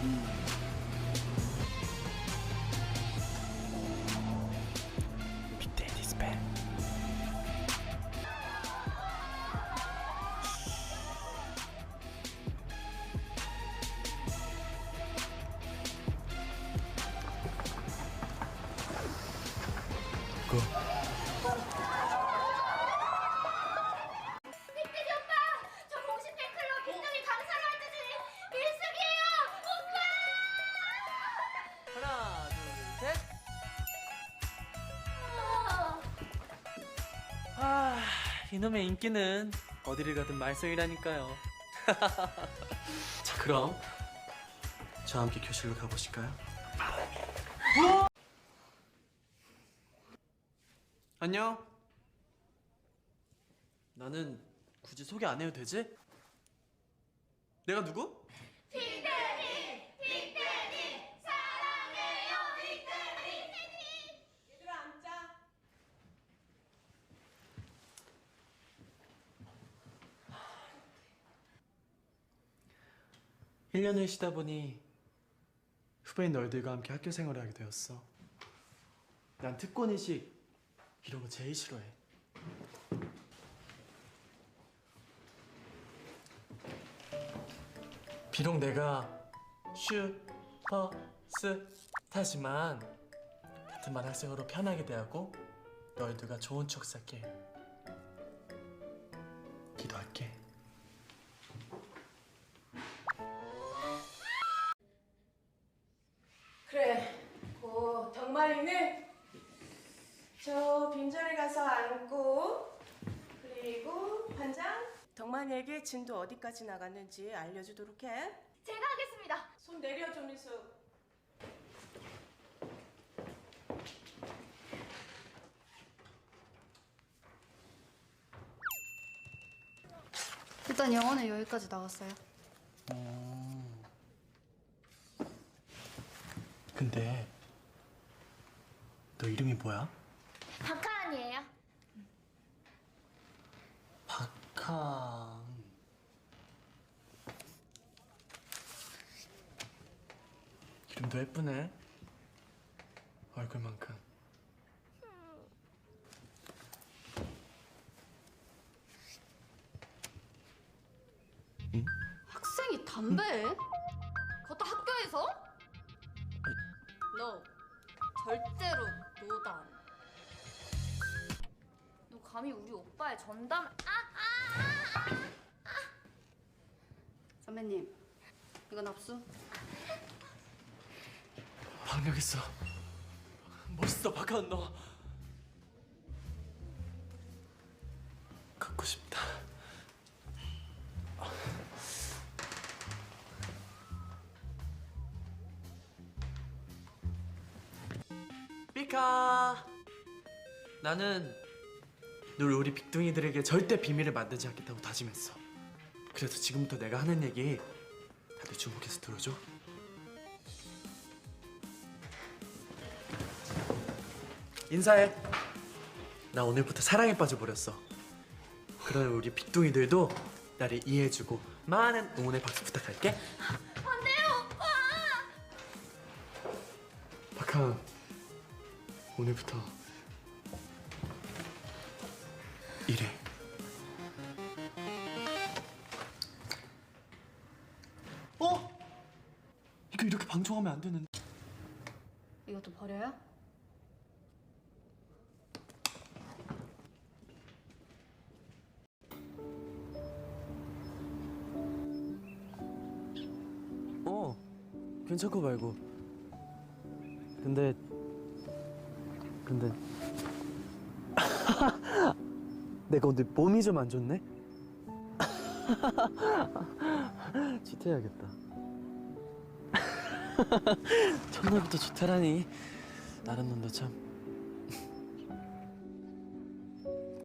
Me tem 이놈의 인기는 어디를 가든 말썽이라니까요. 자, 그럼 저와 함께 교실로 가보실까요? 안녕. 나는 굳이 소개 안 해도 되지? 내가 누구? 얘들아 앉아. 일 1년을 쉬다 보니 후배인 너희들과 함께 학교 생활을 하게 되었어. 난 특권의식 이런 거 제일 싫어해. 비록 내가 슈퍼스타지만 같은 반 학생으로 편하게 대하고 너희들과 좋은 추억 기도할게. 고 덕만이는 저 빈자리 가서 앉고 그리고 반장 덕만이에게 진도 어디까지 나갔는지 알려주도록 해. 제가 하겠습니다. 손 내려 조미수. 일단 영어는 여기까지 나왔어요. 근데 너 이름이 뭐야? 박하은이에요. 박항. 이름도 예쁘네. 얼굴만큼. 학생이 담배? 그것도 학교에서? 너 절대로 노담. 너 감히 우리 오빠의 전담? 아! 선배님, 이건 압수. 박력 있어. 멋있어 박하은 너. 갖고 싶다. 삐카. 나는 늘 우리 빅둥이들에게 절대 비밀을 만들지 않겠다고 다짐했어. 그래서 지금부터 내가 하는 얘기 다들 주목해서 들어줘. 인사해. 나 오늘부터 사랑에 빠져버렸어. 그런 우리 빅둥이들도 나를 이해해주고 많은 응원의 박수 부탁할게. 안돼요 오빠. 박하은, 오늘부터 이래. 어? 이거 이렇게 방종하면 안 되는데. 이것도 버려요? 어, 괜찮고 말고. 근데, 근데. 내가 오늘 몸이 좀 안 좋네? 치트해야겠다. 첫날부터 좋다라니. 다른 놈도 참.